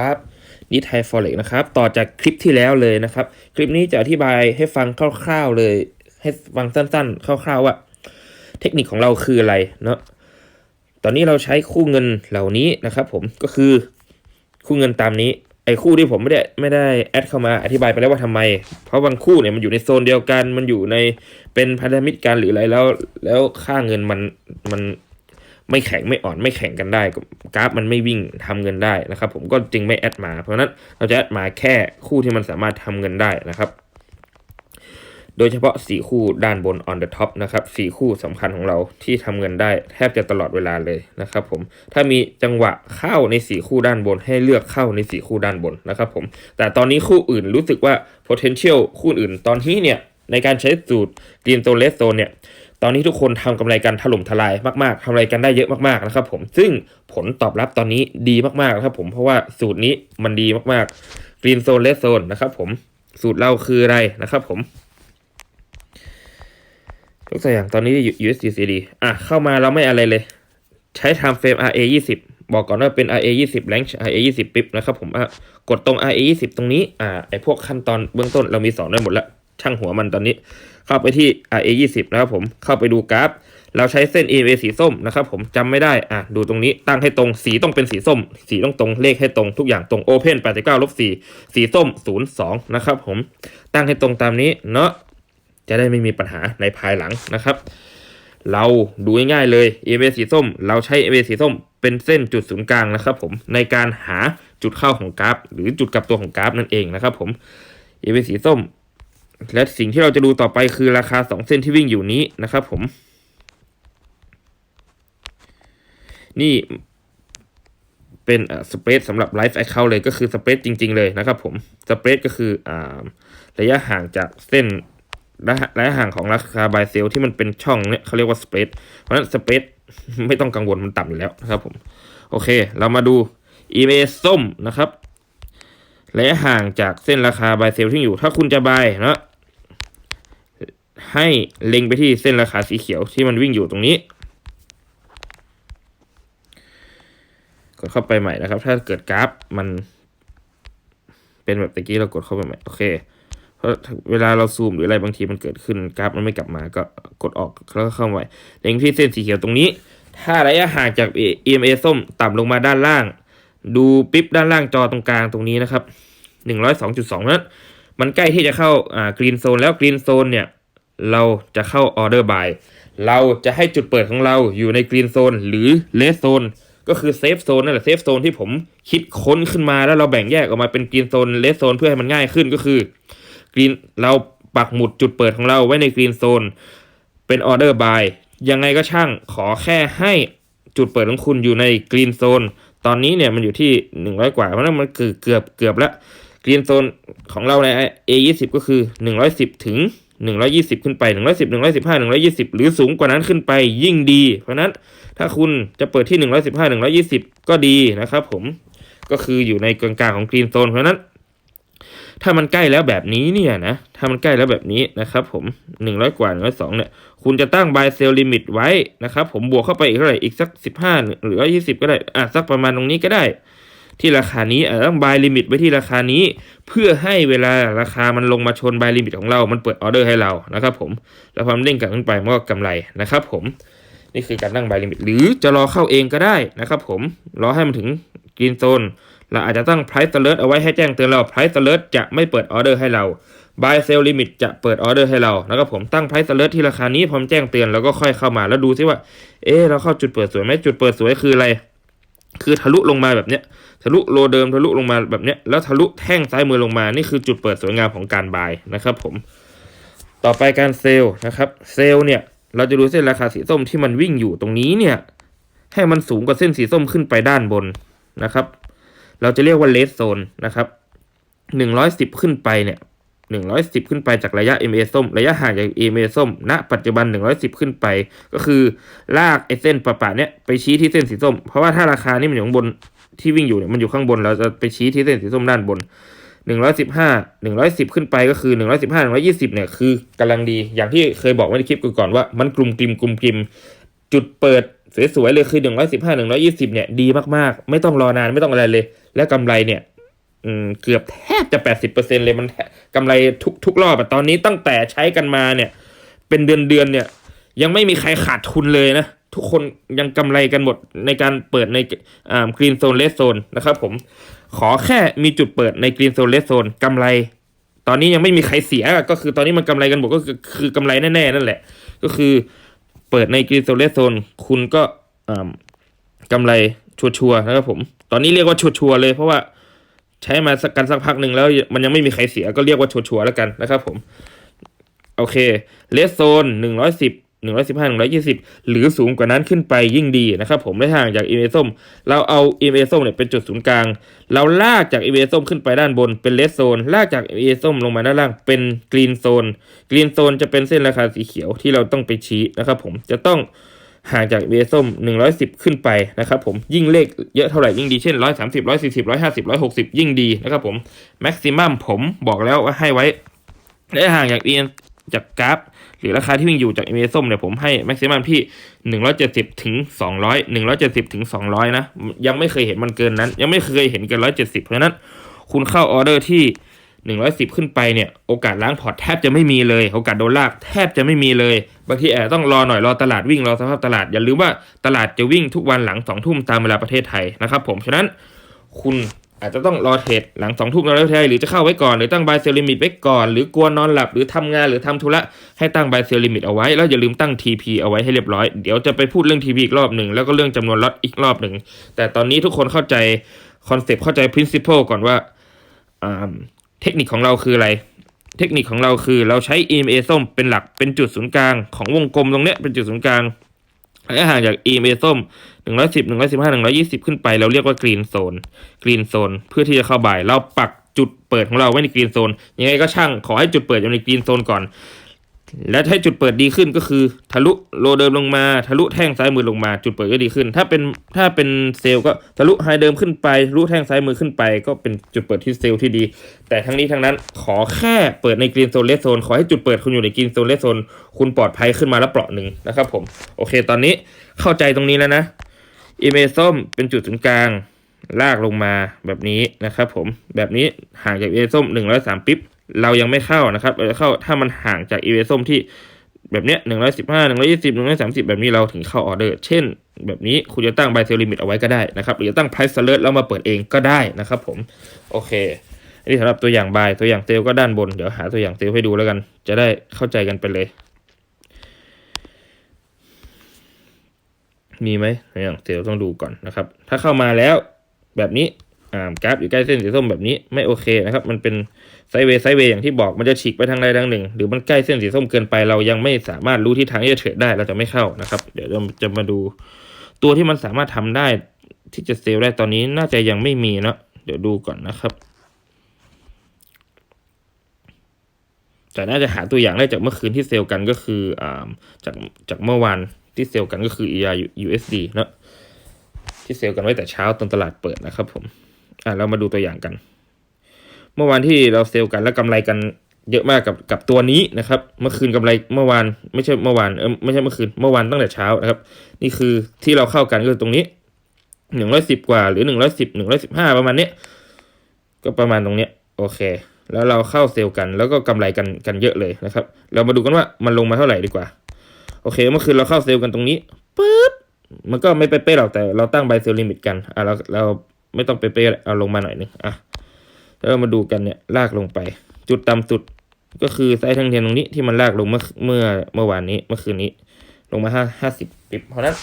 ครับนี่ไทยฟอเร็กนะครับ ต่อจากคลิปที่แล้วเลยนะครับ คลิปนี้จะอธิบายให้ฟังคร่าวๆเลย ให้ฟังสั้นๆ คร่าวๆว่า เทคนิคของเราคืออะไรเนาะตอนนี้เราใช้คู่เงินเหล่านี้นะครับ ผมก็คือคู่เงินตามนี้ ไอ้คู่ที่ผมไม่ได้ไม่ได้แอดเข้ามาอธิบายไปแล้วว่าทำไม เพราะบางคู่เนี่ยมันอยู่ในโซนเดียวกัน มันอยู่ในเป็นพันธมิตรกันหรืออะไรแล้ว แล้วค่าเงินมันมัน ไม่แข็งไม่อ่อนไม่แข่งกันได้กราฟมันไม่วิ่งทำเงินได้นะครับ ผมก็จึงไม่แอดมา เพราะนั้นเราจะแอดมาแค่คู่ที่มันสามารถทำเงินได้นะครับ โดยเฉพาะ 4 คู่ด้านบน on the top นะครับ4คู่สำคัญของเราที่ทำเงินได้แทบจะตลอดเวลาเลยนะครับ ผมถ้ามีจังหวะเข้าใน 4 คู่ด้านบน ให้เลือกเข้าใน 4 คู่ด้านบนนะครับ ผม แต่ตอนนี้คู่อื่นรู้สึกว่า potential คู่อื่นตอนนี้เนี่ยในการใช้สูตร green zone red zone เนี่ย ตอนนี้ทุกคนทำกำไรกันถล่มทลายมากๆทำไรกันได้เยอะมากๆนะครับผมซึ่งผลตอบรับตอนนี้ดีมากๆนะครับผมเพราะว่าสูตรนี้มันดีมากๆ green zone red zone นะครับผมสูตรเราคืออะไรนะครับผมยกตัวอย่างตอนนี้ USDCD อะเข้ามาเราไม่อะไรเลย ใช้ time frame RA 20บอกก่อนว่าเป็น RA 20 range RA 20ปิ๊บนะครับผมอะกดตรง RA 20ตรงนี้อ่าไอพวกขั้นตอนเบื้องต้นเรามีสอนได้หมดแล้วช่างหัวมันตอนนี้ เข้าไปที่ RA 20นะครับผมเข้าไปดูกราฟ เราใช้เส้น EMA สีส้มนะครับผมจำไม่ได้อะดูตรงนี้ตั้งให้ตรงสีต้องเป็นสีส้ม สีต้องตรงเลขให้ตรงทุกอย่างตรง Open 89ลบ4สีส้ม 02 นะครับผมตั้งให้ตรงตามนี้เนาะจะได้ไม่มีปัญหาในภายหลังนะครับ เราดูง่ายๆเลย EMA สีส้ม เราใช้ EMA สีส้มเป็นเส้นจุดศูนย์กลางนะครับผมในการหาจุดเข้าของกราฟ หรือจุดกลับตัวของกราฟนั่นเองนะครับผม EMA สีส้ม และสิ่งที่เราจะดูต่อไปคือราคา 2 เส้นที่วิ่งอยู่นี้นะครับผม นี่เป็นสเปซสำหรับไลฟ์แอเคาเลยก็คือสเปซจริง ๆ เลยนะครับผมสเปซก็คืออระยะห่างจากเส้นระยะห่างของราคาบายเซลที่มันเป็นช่องเนี่ยเขาเรียกว่าสเปซเพราะฉะนั้นสเปซไม่ต้องกังวลมันต่ำอยู่แล้วนะครับผมโอเค เรามาดู EMA ส้มนะครับระยะห่างจากเส้นราคาบายเซลที่อยู่ ถ้าคุณจะบายนะ ให้เล็งไปที่เส้นราคาสีเขียวที่มันวิ่งอยู่ตรงนี้ กดเข้าไปใหม่นะครับ ถ้าเกิดกราฟมัน เป็นแบบตะกี้เรากดเข้าไปใหม่โอเคเพราะเวลาเราซูมหรืออะไรบางทีมันเกิดขึ้นกราฟมันไม่กลับมาก็กดออกแล้วก็เข้าไปเล็งที่เส้นสีเขียวตรงนี้ ถ้าระยะห่างจาก EMA ส้มต่ำลงมาด้านล่าง ดูปิ๊บด้านล่างจอตรงกลางตรงนี้นะครับหนึ่งร้อยสองจุดสองนั้นมันใกล้ที่จะเข้ากรีนโซนแล้วกรีนโซนเนี่ย เราจะเข้าออเดอร์บายเราจะให้จุดเปิดของเราอยู่ในกรีนโซนหรือเลสโซนก็คือเซฟโซนนั่นแหละเซฟโซนที่ผมคิดค้นขึ้นมาแล้วเราแบ่งแยกออกมาเป็นกรีนโซนเลสโซนเพื่อให้มันง่ายขึ้นก็คือกรีนเราปักหมุดจุดเปิดของเราไว้ในกรีนโซนเป็นออเดอร์บายยังไงก็ช่างขอแค่ให้จุดเปิดของคุณอยู่ในกรีนโซนตอนนี้เนี่ยมันอยู่ที่หนึ่งร้อยกว่าเพราะนั้นมันเกือบเกือบเกือบแล้วกรีนโซนของเราใน A ยี่สิบก็คือหนึ่งร้อยสิบถึง หนึ่งร้อยี่สิบขึ้นไปหนึ่งร้อยสิบหนึ่งร้อยสิบห้าหนึ่งร้อยี่สิบหรือสูงกว่านั้นขึ้นไปยิ่งดี เพราะนั้นถ้าคุณจะเปิดที่หนึ่งร้อยสิบห้าหนึ่งร้อยี่สิบก็ดีนะครับผมก็คืออยู่ในกลางๆของกรีนโซนเพราะนั้น ถ้ามันใกล้แล้วแบบนี้เนี่ยนะถ้ามันใกล้แล้วแบบนี้นะครับผมหนึ่งร้อยกว่าหนึ่งร้อยสองเนี่ย คุณจะตั้ง buy sell limit ไว้นะครับผมบวกเข้าไปอีกเท่าไหร่อีกสักสิบห้าหรือยี่สิบก็ได้อะสักประมาณตรงนี้ก็ได้ ที่ราคานี้อะต้อง buy limit ไว้ที่ราคานี้ เพื่อให้เวลาราคามันลงมาชน buy limit ของเรา มันเปิดออเดอร์ให้เรานะครับผมแล้วพอมันเด้งกลับขึ้นไปมันก็กำไรนะครับผมนี่คือการตั้ง buy limit หรือจะรอเข้าเองก็ได้นะครับผมรอให้มันถึง green zone เราอาจจะตั้ง price alert เอาไว้ให้แจ้งเตือนเรา price alert จะไม่เปิดออเดอร์ให้เรา buy sell limit จะเปิดออเดอร์ให้เรานะครับผมตั้ง price alert ที่ราคานี้พร้อมแจ้งเตือนแล้วก็ค่อยเข้ามาแล้วดูซิว่า เอ๊เราเข้าจุดเปิดสวยไหมจุดเปิดสวยคืออะไร คือทะลุลงมาแบบเนี้ยทะลุโลเดิมทะลุลงมาแบบเนี้ยแล้วทะลุแท่งซ้ายมือลงมานี่คือจุดเปิดสวยงามของการบายนะครับ ผม ต่อไปการเซลล์นะครับ เซลล์เนี่ยเราจะดูเส้นราคาสีส้มที่มันวิ่งอยู่ตรงนี้เนี่ย ให้มันสูงกว่าเส้นสีส้มขึ้นไปด้านบนนะครับ เราจะเรียกว่าเลสโซนนะครับหนึ่งร้อยสิบขึ้นไปเนี่ย หนึ่งร้อยสิบขึ้นไปจากระยะ MA ส้ม ระยะห่างจาก MA ส้ม ณ ปัจจุบันหนึ่งร้อยสิบขึ้นไป ก็คือลากไอ้เส้นประปะเนี่ยไปชี้ที่เส้นสีส้ม เพราะว่าถ้าราคานี่มันอยู่ข้างบนที่วิ่งอยู่เนี่ยมันอยู่ข้างบน เราจะไปชี้ที่เส้นสีส้มด้านบนหนึ่งร้อยสิบห้าหนึ่งร้อยสิบขึ้นไปก็คือหนึ่งร้อยสิบห้าหนึ่งร้อยี่สิบเนี่ยคือกำลังดี อย่างที่เคยบอกไว้ในคลิปก่อนว่ามันกลุ่มกลิมกลุ่มกลิม จุดเปิดสวยๆเลยคือหนึ่งร้อยสิบห้าหนึ่งร้อยี่สิบเนี่ยดีมากๆ ไม่ต้องรอนานไม่ต้องอะไรเลย และกำไรเนี่ย อืมเกือบแทบจะแปดสิบเปอร์เซ็นเลยมันกำไรทุกทุกรอบอะตอนนี้ตั้งแต่ใช้กันมาเนี่ย เป็นเดือนเดือนเนี่ย ยังไม่มีใครขาดทุนเลยนะ ทุกคนยังกำไรกันหมดในการเปิดในอ่ากรีนโซนเลสโซนนะครับผมขอแค่มีจุดเปิดในกรีนโซนเลสโซนกำไร ตอนนี้ยังไม่มีใครเสียก็คือตอนนี้มันกำไรกันหมดก็คือคือกำไรแน่ๆนั่นแหละ ก็คือเปิดในกรีนโซนเลสโซนคุณก็อ่ากำไรชัวร์ๆนะครับผม ตอนนี้เรียกว่าชัวร์ๆเลยเพราะว่า ใช้มาสักกันสักพักหนึ่งแล้วมันยังไม่มีใครเสียก็เรียกว่าชัวร์ๆแล้วกันนะครับผมโอเคเลสโซนหนึ่งร้อยสิบหนึ่งร้อยสิบห้าหนึ่งร้อยยี่สิบหรือสูงกว่านั้นขึ้นไปยิ่งดีนะครับผมไม่ห่างจาก EMA ส้ม เราเอา EMA ส้มเนี่ยเป็นจุดศูนย์กลาง เราลากจาก EMA ส้มขึ้นไปด้านบนเป็นเลสโซน ลากจาก EMA ส้มลงมาด้านล่างเป็นกรีนโซน กรีนโซนจะเป็นเส้นราคาสีเขียวที่เราต้องไปชี้นะครับผมจะต้อง ห่างจาก EMA ส้ม 110 ขึ้นไปนะครับผมยิ่งเลขเยอะเท่าไหร่ยิ่งดีเช่น 130 140 150 160 ยิ่งดีนะครับผมแม็กซิมัมผมบอกแล้วว่าให้ไว้และห่างจาก EM จากกราฟหรือราคาที่วิ่งอยู่จาก EMA ส้มเนี่ยผมให้แม็กซิมัมที่ 170 ถึง 200 170 ถึง 200 นะ ยังไม่เคยเห็นมันเกินนั้น ยังไม่เคยเห็นเกิน 170 เพราะนั้นคุณเข้าออเดอร์ที่ 110 ขึ้นไปเนี่ยโอกาสล้างพอร์ตแทบจะไม่มีเลย โอกาสโดนลากแทบจะไม่มีเลย บางทีแอบต้องรอหน่อยรอตลาดวิ่งรอสภาพตลาดอย่าลืมว่าตลาดจะวิ่งทุกวันหลัง2ทุ่มตามเวลาประเทศไทยนะครับผมฉะนั้นคุณอาจจะต้องรอเทรดหลังสองทุ่มแล้วไทยหรือจะเข้าไว้ก่อนหรือตั้งบายเซลลิมิตไว้ก่อน หรือกลัวนอนหลับหรือทำงานหรือทำธุระให้ตั้งบายเซลลิมิตเอาไว้ แล้วอย่าลืมตั้ง TP เอาไว้ให้เรียบร้อยเดี๋ยวจะไปพูดเรื่อง TP อีกรอบหนึ่งแล้วก็เรื่องจำนวนล็อตอีกรอบหนึ่งแต่ตอนนี้ทุกคนเข้าใจคอนเซปต์เข้าใจ principle ก่อนว่า เทคนิคของเราคืออะไร เทคนิคของเราคือเราใช้ EMA ส้มเป็นหลักเป็นจุดศูนย์กลางของวงกลมตรงเนี้ยเป็นจุดศูนย์กลางระยะห่างจาก EMA ส้ม 110 115 120 ขึ้นไป เราเรียกว่ากรีนโซนกรีนโซนเพื่อที่จะเข้าบ่าย เราปักจุดเปิดของเราไว้ในกรีนโซนยังไงก็ช่างขอให้จุดเปิดอยู่ในกรีนโซนก่อน และถ้าจุดเปิดดีขึ้นก็คือ ทะลุโลเดิมลงมา ทะลุแท่งซ้ายมือลงมา จุดเปิดก็ดีขึ้น ถ้าเป็นถ้าเป็นเซลล์ก็ทะลุไฮเดิมขึ้นไปทะลุแท่งซ้ายมือขึ้นไป ก็เป็นจุดเปิดที่เซลล์ที่ดี แต่ทั้งนี้ทั้งนั้นขอแค่เปิดใน Green Zone Red Zone ขอให้จุดเปิดคุณอยู่ใน Green Zone Red Zone คุณปลอดภัยขึ้นมาแล้วเปราะหนึ่งนะครับผมโอเค ตอนนี้เข้าใจตรงนี้แล้วนะอีเมส้มเป็นจุดศูนย์กลางลากลงมาแบบนี้นะครับผมแบบนี้ห่างจากอีเมส้มหนึ่งร้อยสามปิ๊บ เรายังไม่เข้านะครับเราจะเข้าถ้ามันห่างจากอีเมส้มที่แบบเนี้ยหนึ่งร้อยสิบห้าหนึ่งร้อยี่สิบหนึ่งร้อยสามสิบแบบนี้เราถึงเข้าออเดอร์ เช่น แบบนี้คุณจะตั้ง buy sell limit เอาไว้ก็ได้นะครับ หรือจะตั้ง price alert แล้วมาเปิดเองก็ได้นะครับผมโอเคอันนี้สำหรับตัวอย่าง buy ตัวอย่างเซลก็ด้านบนเดี๋ยวหาตัวอย่างเซลให้ดูแล้วกัน จะได้เข้าใจกันไปเลย มีไหมตัวอย่างเซลต้องดูก่อนนะครับ ถ้าเข้ามาแล้วแบบนี้ กราฟอยู่ใกล้เส้นสีส้มแบบนี้ไม่โอเคนะครับ มันเป็นไซเวย์ไซเวย์อย่างที่บอกมันจะฉีกไปทางใดทางหนึ่ง หรือมันใกล้เส้นสีส้มเกินไปเรายังไม่สามารถรู้ทิศทางที่จะเทรดได้เราจะไม่เข้านะครับ เดี๋ยวเราจะมาดู ตัวที่มันสามารถทำได้ที่จะเซลได้ตอนนี้น่าจะยังไม่มีเนาะเดี๋ยวดูก่อนนะครับแต่น่าจะหาตัวอย่างได้จากเมื่อคืนที่เซลกันก็คืออ่าจากจากเมื่อวานที่เซลกันก็คือ ER USD เนอะที่เซลกันไว้แต่เช้าตอนตลาดเปิดนะครับผม อะเรามาดูตัวอย่างกัน เมื่อวานที่เราเซลล์กันแล้วกำไรกันเยอะมากกับกับตัวนี้นะครับ เมื่อคืนกำไรเมื่อวานไม่ใช่เมื่อวานเออไม่ใช่เมื่อคืนเมื่อวานตั้งแต่เช้านะครับ นี่คือที่เราเข้ากันก็คือตรงนี้หนึ่งร้อยสิบกว่าหรือหนึ่งร้อยสิบหนึ่งร้อยสิบห้าประมาณเนี้ยก็ประมาณตรงเนี้ยโอเค แล้วเราเข้าเซลล์กัน แล้วก็กำไรกันกันเยอะเลยนะครับ เรามาดูกันว่ามันลงมาเท่าไหร่ดีกว่า โอเค เมื่อคืนเราเข้าเซลล์กันตรงนี้ปึ๊บมันก็ไม่เป๊ะๆหรอกแต่เราตั้งไบเซลลิมิตกันอะเราเรา ไม่ต้องเป๊ะๆเอาลงมาหน่อยนึงอะแล้วมาดูกันเนี่ยลากลงไป จุดต่ำสุดก็คือไซส์ทางเทียนตรงนี้ที่มันลากลงเมื่อเมื่อเมื่อวานนี้เมื่อคืนนี้ ลงมาห้าห้าสิบปิบเพราะนั้น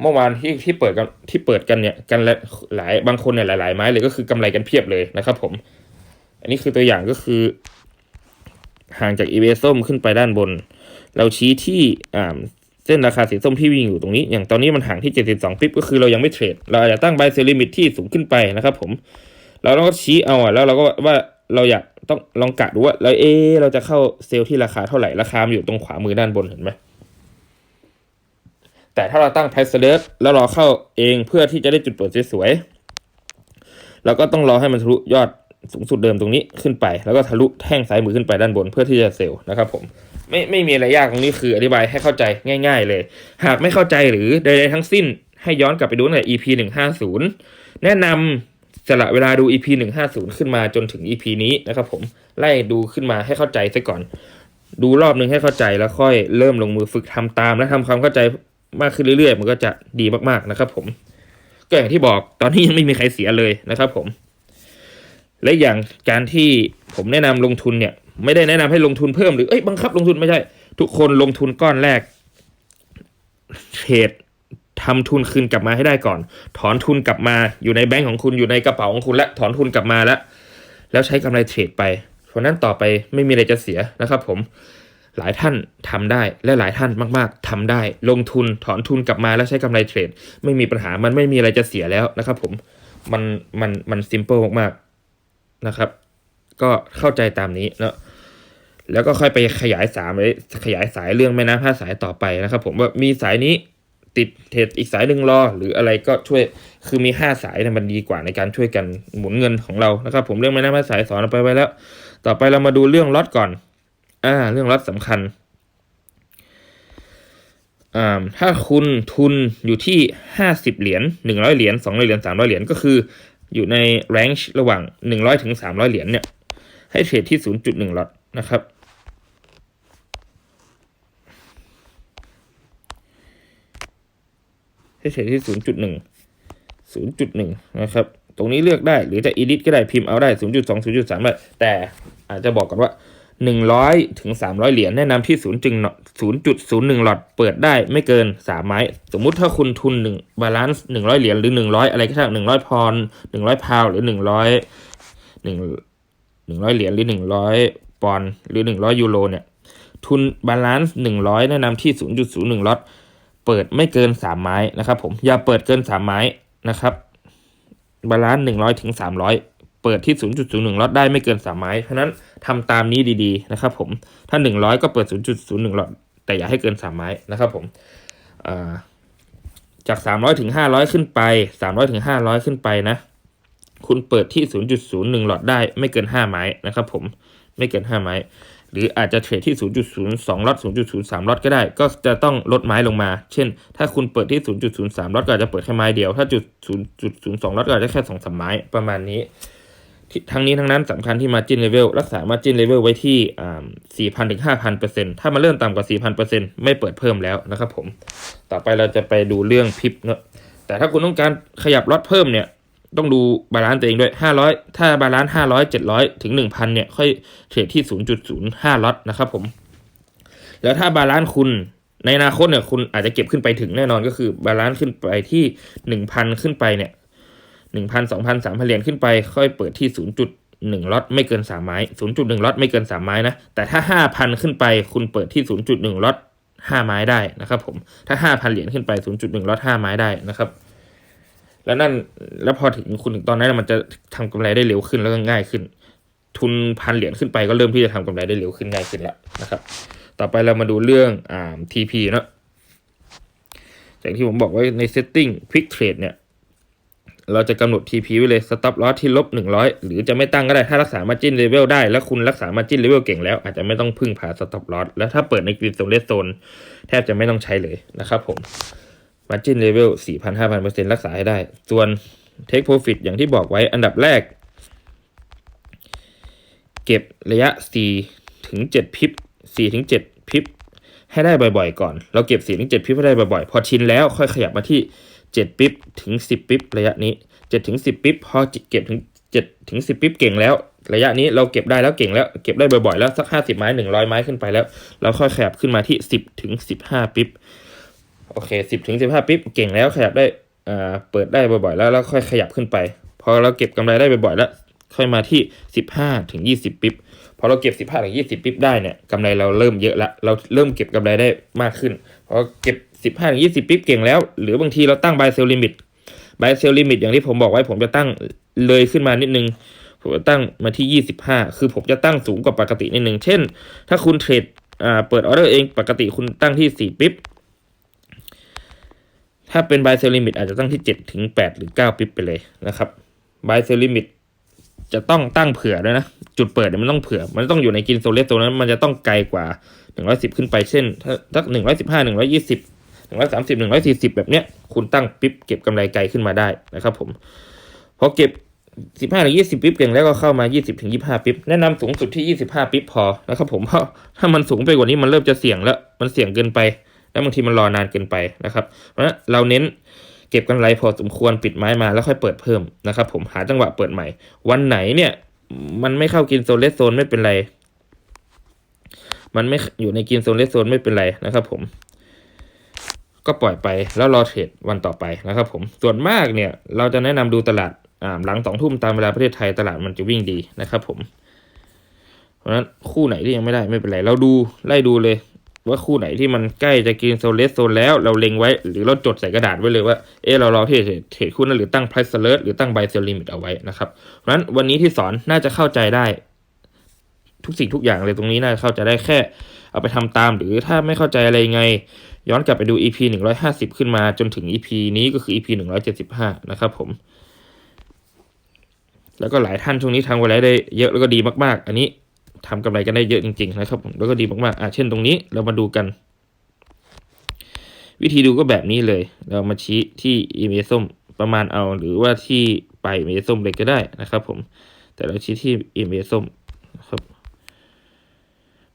เมื่อวานที่ที่เปิดกันที่เปิดกันเนี่ยกันหลายหลายบางคนเนี่ยหลาย ๆ ไม้เลยก็คือกำไรกันเพียบเลยนะครับผม อันนี้คือตัวอย่างก็คือห่างจากอีเวส้มขึ้นไปด้านบน เราชี้ที่อ่า เส้นราคาสีส้มที่วิ่งอยู่ตรงนี้ อย่างตอนนี้มันห่างที่ 72ปิ๊บก็คือเรายังไม่เทรด เราอาจจะตั้ง buy sell limit ที่สูงขึ้นไปนะครับผม เราต้องชี้เอาอะแล้วเราก็ว่าเราอยากต้องลองกะดูว่าเราเอเราจะเข้าเซลล์ที่ราคาเท่าไหร่ ราคามอยู่ตรงขวามือด้านบนเห็นไหมแต่ถ้าเราตั้ง price alert แล้วรอเข้าเองเพื่อที่จะได้จุดเปิดสวยๆเราก็ต้องรอให้มันทะลุยอดสูงสุดเดิมตรงนี้ขึ้นไป แล้วก็ทะลุแท่งซ้ายมือขึ้นไปด้านบนเพื่อที่จะเซลล์นะครับผม ไม่ไม่มีอะไรยากตรงนี้คืออธิบายให้เข้าใจง่าย ๆ เลย หากไม่เข้าใจหรือใดๆทั้งสิ้นให้ย้อนกลับไปดูตั้งแต่ EP หนึ่งห้าศูนย์แนะนำสละเวลาดู EP หนึ่งห้าศูนย์ขึ้นมาจนถึง EP นี้นะครับผมไล่ดูขึ้นมาให้เข้าใจซะก่อน ดูรอบนึงให้เข้าใจแล้วค่อยเริ่มลงมือฝึกทำตาม และทำความเข้าใจมากขึ้นเรื่อยๆ มันก็จะดีมากๆนะครับผม ก็อย่างที่บอกตอนนี้ยังไม่มีใครเสียเลยนะครับผม และอย่างการที่ผมแนะนำลงทุนเนี่ย ไม่ได้แนะนำให้ลงทุนเพิ่มหรือเอ้ยบังคับลงทุนไม่ใช่ ทุกคนลงทุนก้อนแรกเทรดทำทุนคืนกลับมาให้ได้ก่อน ถอนทุนกลับมาอยู่ในแบงก์ของคุณอยู่ในกระเป๋าของคุณและถอนทุนกลับมาแล้ว แล้วใช้กำไรเทรดไปเพราะนั้นต่อไปไม่มีอะไรจะเสียนะครับ ผมหลายท่านทำได้และหลายท่านมากๆทำได้ ลงทุนถอนทุนกลับมาแล้วใช้กำไรเทรด ไม่มีปัญหามันไม่มีอะไรจะเสียแล้วนะครับ ผมมันมันมันซิมเปิลมากๆนะครับ ก็เข้าใจตามนี้เนาะแล้วก็ค่อยไปขยายสามเลยขยายสายเรื่องแม่น้ำห้าสายต่อไปนะครับ ผมว่ามีสายนี้ติดเทรดอีกสายหนึ่งรอ หรืออะไรก็ช่วยคือมีห้าสายเนี่ยมันดีกว่าในการช่วยกันหมุนเงินของเรานะครับ ผมเรื่องแม่น้ำห้าสายสอนไปไว้แล้ว ต่อไปเรามาดูเรื่องล็อตก่อน อ่า เรื่องล็อตสำคัญอ่าถ้าคุณทุนอยู่ที่ห้าสิบเหรียญหนึ่งร้อยเหรียญสองร้อยเหรียญสามร้อยเหรียญก็คือ อยู่ในแรงช์ระหว่างหนึ่งร้อยถึงสามร้อยเหรียญเนี่ย ให้เทรดที่ศูนย์จุดหนึ่งล็อตนะครับ ให้เทรดที่ศูนย์จุดหนึ่งศูนย์จุดหนึ่งนะครับ ตรงนี้เลือกได้หรือจะ edit ก็ได้พิมพ์เอาได้ศูนย์จุดสองศูนย์จุดสามได้แต่อาจจะบอกกันว่าหนึ่งร้อยถึงสามร้อยเหรียญแนะนำที่ศูนย์จึงศูนย์จุดศูนย์หนึ่งหลอดเปิดได้ไม่เกินสามไม้ สมมุติถ้าคุณทุนหนึ่งบาลานซ์หนึ่งร้อยเหรียญหรือหนึ่งร้อยอะไรก็ได้หนึ่งร้อยพรหนึ่งร้อยพาวหรือหนึ่งร้อย หนึ่งร้อยเหรียญหรือหนึ่งร้อยปอนด์หรือหนึ่งร้อยยูโรเนี่ย ทุนบาลานซ์หนึ่งร้อยแนะนำที่ศูนย์จุดศูนย์หนึ่งล็อตเปิดไม่เกินสามไม้นะครับผมอย่าเปิดเกินสามไม้นะครับบาลานซ์หนึ่งร้อยถึงสามร้อยเปิดที่ศูนย์จุดศูนย์หนึ่งล็อตได้ไม่เกินสามไม้ เพราะนั้นทำตามนี้ดีๆนะครับผม ถ้าหนึ่งร้อยก็เปิดศูนย์จุดศูนย์หนึ่งล็อตแต่อย่าให้เกินสามไม้นะครับผมจากสามร้อยถึงห้าร้อยขึ้นไปสามร้อยถึงห้าร้อยขึ้นไปนะ คุณเปิดที่ศูนย์จุดศูนย์หลอดได้ไม่เกินห้าไม้นะครับผมไม่เกินห้าไม้ หรืออาจจะเทรดที่ 0.02 ลอต0.03 ลอตก็ได้ ก็จะต้องลดไม้ลงมา เช่น ถ้าคุณเปิดที่ 0.03 ลอตก็อาจจะเปิดแค่ไม้เดียว ถ้าจุด0.02 ลอตก็อาจจะแค่2 3ไม้ประมาณนี้ ทั้งนี้ทั้งนั้นสำคัญที่ margin level รักษา margin level ไว้ที่อ่า4,000 ถึง 5,000เปอร์เซ็นถ้ามาเริ่มต่ำกว่า 4,000เปอร์เซ็นไม่เปิดเพิ่มแล้วนะครับผม ต่อไปเราจะไปดูเรื่องพิบเนอะแต่ถ้าคุณต้องการขยับล็อตเพิ่มเนี่ย ต้องดูบาลานซ์ตัวเองด้วย 500 ถ้าบาลานซ์500 700 ถึง 1,000 เนี่ย ค่อยเทรดที่ 0.05 ล็อตนะครับผม แล้วถ้าบาลานซ์คุณในอนาคตเนี่ยคุณอาจจะเก็บขึ้นไปถึงแน่นอนก็คือบาลานซ์ขึ้นไปที่ 1,000 ขึ้นไปเนี่ย1,000 2,000 3,000 เหรียญขึ้นไปค่อยเปิดที่ 0.1 ล็อตไม่เกิน 3 ไม้ 0.1 ล็อตไม่เกิน 3 ไม้นะ แต่ถ้า 5,000 ขึ้นไปคุณเปิดที่ 0.1 ล็อต5 ไม้ได้นะครับผม ถ้า 5,000 เหรียญขึ้นไป 0.1 ล็อต5 ไม้ได้นะครับ แล้วนั่นแล้วพอถึงคุณถึงตอนนั้นมันจะทำกำไรได้เร็วขึ้นแล้วก็ง่ายขึ้น ทุนพันเหรียญขึ้นไปก็เริ่มที่จะทำกำไรได้เร็วขึ้นง่ายขึ้นแล้วนะครับ ต่อไปเรามาดูเรื่องอ่า TP เนอะจากที่ผมบอกไว้ใน setting quick trade เนี่ย เราจะกำหนด TP ไว้เลย stop loss ที่ลบ 100 หรือจะไม่ตั้งก็ได้ถ้ารักษา margin level ได้ แล้วคุณรักษา margin level เก่งแล้ว อาจจะไม่ต้องพึ่งพา stop loss แล้วถ้าเปิดในกริดโซนเลสโซนแทบจะไม่ต้องใช้เลยนะครับผม margin level 4,000 5,000%รักษาให้ได้ ส่วน take profit อย่างที่บอกไว้อันดับแรก เก็บระยะ 4 ถึง 7 พิบ4ถึง 7 พิบให้ได้บ่อยๆ ก่อน เราเก็บ4ถึง 7 พิบให้ได้บ่อยๆ พอชินแล้วค่อยขยับมาที่7ปิบถึง 10ปิบระยะนี้ 7 ถึง 10ปิบพอเก็บถึง 7 ถึง 10ปิบเก่งแล้ว ระยะนี้เราเก็บได้แล้วเก่งแล้วเก็บได้บ่อยๆ แล้วสัก 50 ไม้ 100 ไม้ขึ้นไปแล้ว เราค่อยขยับขึ้นมาที่ 10 ถึง 15ปิบ โอเคสิบถึงสิบห้าปิ๊บเก่งแล้วขยับได้อ่าเปิดได้บ่อยๆแล้วแล้วค่อยขยับขึ้นไป พอเราเก็บกำไรได้บ่อยๆแล้ว ค่อยมาที่สิบห้าถึงยี่สิบปิ๊บพอเราเก็บสิบห้าถึงยี่สิบปิ๊บได้เนี่ยกำไรเราเริ่มเยอะละเราเริ่มเก็บกำไรได้มากขึ้นพอเก็บสิบห้าถึงยี่สิบปิ๊บเก่งแล้ว หรือบางทีเราตั้ง buy sell limit buy sell limit อย่างที่ผมบอกไว้ผมจะตั้งเลยขึ้นมานิดนึงผมจะตั้งมาที่ยี่สิบห้าคือผมจะตั้งสูงกว่าปกตินิดนึงเช่น ถ้าคุณเทรดอ่าเปิดออเดอร์เองปกติคุณตั้งที่สี่ปิ๊บ ถ้าเป็น buy sell limit อาจจะตั้งที่7ถึง8หรือ 9 ปิ๊บไปเลยนะครับ buy sell limit จะต้องตั้งเผื่อด้วยนะ จุดเปิดมันต้องเผื่อ มันต้องอยู่ในกินโซเลสโซนนั้น มันจะต้องไกลกว่า 110 ขึ้นไปเช่น ถ้าถ้า115 120 130 140 แบบเนี้ย คุณตั้งปิ๊บเก็บกำไรไกลขึ้นมาได้นะครับผมพอเก็บสิบห้าถึงยี่สิบปิ๊บเก่งแล้วก็เข้ามายี่สิบถึงยี่ห้าปิ๊บแนะนำสูงสุดที่ยี่สิบห้าปิ๊บพอนะครับผมเพราะถ้ามันสูงไปกว่านี้มันเริ่มจะเสี่ยงแล้ว มันเสี่ยงเกินไป แล้วบางทีมันรอนานเกินไปนะครับเพราะฉะนั้นเราเน้นเก็บกำไรพอสมควรปิดไม้มาแล้วค่อยเปิดเพิ่มนะครับผมหาจังหวะเปิดใหม่ วันไหนเนี่ยมันไม่เข้ากินโซนเลสโซนไม่เป็นไร มันไม่อยู่ในกินโซนเลสโซนไม่เป็นไรนะครับผม ก็ปล่อยไปแล้วรอเทรดวันต่อไปนะครับผมส่วนมากเนี่ยเราจะแนะนำดูตลาดหลังสองทุ่มตามเวลาประเทศไทยตลาดมันจะวิ่งดีนะครับผม เพราะฉะนั้นคู่ไหนที่ยังไม่ได้ไม่เป็นไร เราดูไล่ดูเลย ว่าคู่ไหนที่มันใกล้จะกินโซเลสโซนแล้วเราเล็งไว้ หรือเราจดใส่กระดาษไว้เลยว่าเออเรารอเทรดเทรดคู่นั้นหรือตั้ง price alert หรือตั้ง buy sell limit เอาไว้นะครับเพราะฉะนั้นวันนี้ที่สอนน่าจะเข้าใจได้ ทุกสิ่งทุกอย่างเลยตรงนี้น่าจะเข้าใจได้แค่ เอาไปทำตาม หรือถ้าไม่เข้าใจอะไรยังไง ย้อนกลับไปดู EP 150 ขึ้นมาจนถึง EP นี้ก็คือ EP 175 นะครับผมแล้วก็หลายท่านช่วงนี้ทำกำไรได้เยอะแล้วก็ดีมาก ๆ อันนี้ ทำกำไรกันได้เยอะจริงๆนะครับผมแล้วก็ดีมากๆอะเช่นตรงนี้เรามาดูกัน วิธีดูก็แบบนี้เลย เรามาชี้ที่ EMA ส้มประมาณเอา หรือว่าที่ปลาย EMA ส้มเลยก็ได้นะครับ ผม แต่เราชี้ที่ EMA ส้มนะครับ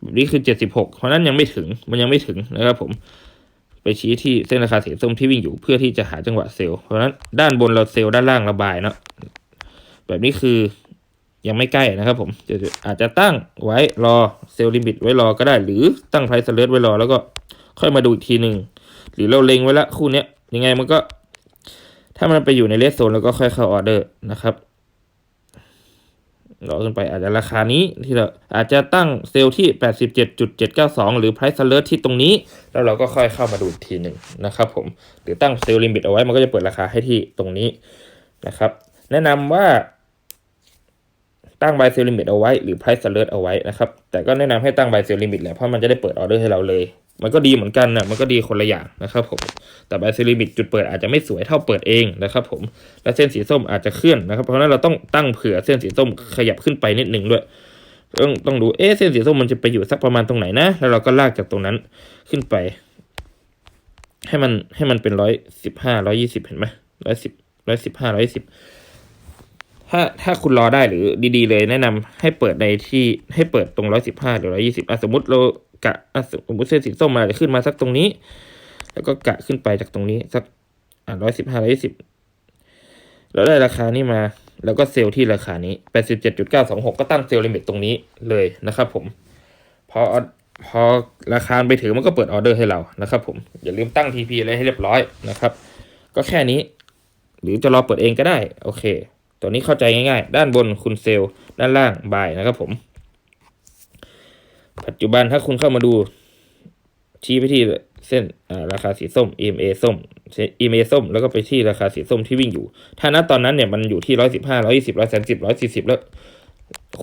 แบบนี้คือเจ็ดสิบหกเพราะนั้นยังไม่ถึงมันยังไม่ถึงนะครับผมไปชี้ที่เส้นราคาสีส้มที่วิ่งอยู่เพื่อที่จะหาจังหวะเซลล์เพราะฉะนั้นด้านบนเราเซลล์ด้านล่างระบายเนาะแบบนี้คือ ยังไม่ใกล้นะครับผมจะอาจจะตั้งไว้รอเซลล์ลิมิตไว้รอก็ได้ หรือตั้งไพรซ์เลไว้รอแล้วก็ค่อยมาดูอีกทีหนึ่งหรือเราเล็งไว้ละคู่เนี้ยยังไงมันก็ ถ้ามันไปอยู่ในเลสโซนแล้วก็ค่อยเข้าออเดอร์นะครับรอขึ้นไปอาจจะราคานี้ที่เราอาจจะตั้งเซลล์ที่ 87.792 หรือ price alert ที่ตรงนี้ แล้วเราก็ค่อยเข้ามาดูอีกทีหนึ่งนะครับผมหรือตั้งเซลล์ลิมิตเอาไว้มันก็จะเปิดราคาให้ที่ตรงนี้นะครับ แนะนำว่า ตั้ง buy sell limit เอาไว้หรือ price alert เอาไว้นะครับ แต่ก็แนะนำให้ตั้ง buy sell limit แหละเพราะมันจะได้เปิดออเดอร์ให้เราเลย มันก็ดีเหมือนกันนะมันก็ดีคนละอย่างนะครับผม แต่ buy sell limit จุดเปิดอาจจะไม่สวยเท่าเปิดเองนะครับผม และเส้นสีส้มอาจจะเคลื่อนนะครับ เพราะนั้นเราต้องตั้งเผื่อเส้นสีส้มขยับขึ้นไปนิดหนึ่งด้วยต้องต้องดู เอ๊ะเส้นสีส้มมันจะไปอยู่สักประมาณตรงไหนนะ แล้วเราก็ลากจากตรงนั้นขึ้นไป ให้มันให้มันเป็นร้อยสิบห้าร้อยี่สิบเห็นไหมร้อยสิบร้อยสิบห้าร้อยสิบ ถ้าถ้าคุณรอได้หรือดีๆ เลยแนะนำให้เปิดในที่ให้เปิดตรงร้อยสิบห้าหรือร้อยี่สิบสมมติเรากะสมมติเส้นสีส้มมาจะขึ้นมาสักตรงนี้ แล้วก็กะขึ้นไปจากตรงนี้สักร้อยสิบห้าร้อยยี่สิบแล้วได้ราคานี้มา แล้วก็เซลล์ที่ราคานี้87.926ก็ตั้งเซลล์ลิมิตตรงนี้เลยนะครับผมพอพอราคาไปถึงมันก็เปิดออเดอร์ให้เรานะครับผมอย่าลืมตั้ง TP อะไรให้เรียบร้อยนะครับ ก็แค่นี้ หรือจะรอเปิดเองก็ได้ โอเค ตัวนี้เข้าใจง่ายๆ ด้านบนคุณเซลล์ ด้านล่างบายนะครับผม ปัจจุบันถ้าคุณเข้ามาดู ชี้ไปที่เส้นราคาสีส้ม EMA ส้ม EMA ส้ม แล้วก็ไปที่ราคาสีส้มที่วิ่งอยู่ ถ้าณตอนนั้นเนี่ยมันอยู่ที่ร้อยสิบห้าร้อยยี่สิบร้อยสามสิบร้อยสี่สิบแล้ว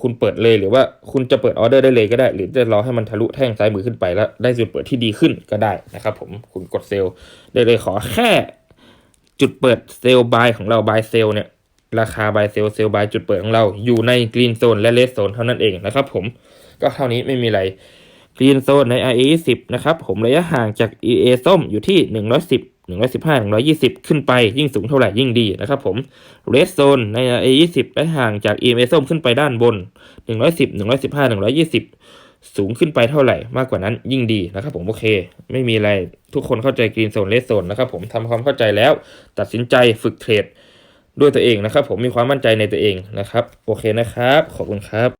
คุณเปิดเลยหรือว่าคุณจะเปิดออเดอร์ได้เลยก็ได้ หรือจะรอให้มันทะลุแท่งซ้ายมือขึ้นไปแล้วได้จุดเปิดที่ดีขึ้นก็ได้นะครับผมคุณกดเซลล์ได้เลยขอแค่ จุดเปิดเซลล์บายของเราบายเซลล์เนี่ย ราคาบายเซลล์เซลล์บายจุดเปิดของเราอยู่ในกรีนโซนและเลสโซนเท่านั้นเองนะครับผมก็เท่านี้ไม่มีอะไรกรีนโซนใน RA 10นะครับผมระยะห่างจาก EA ส้มอยู่ที่ 110 115 120 ขึ้นไปยิ่งสูงเท่าไหร่ยิ่งดีนะครับผม Red Zone ใน RA 20ระยะห่างจาก EMA ส้มขึ้นไปด้านบน 110 115 120สูงขึ้นไปเท่าไหร่มากกว่านั้นยิ่งดีนะครับผมโอเค ไม่มีอะไรทุกคนเข้าใจกรีนโซนเลสโซนนะครับผมทำความเข้าใจแล้ว ตัดสินใจฝึกเทรด ด้วยตัวเองนะครับ ผมมีความมั่นใจในตัวเองนะครับ โอเคนะครับ ขอบคุณครับ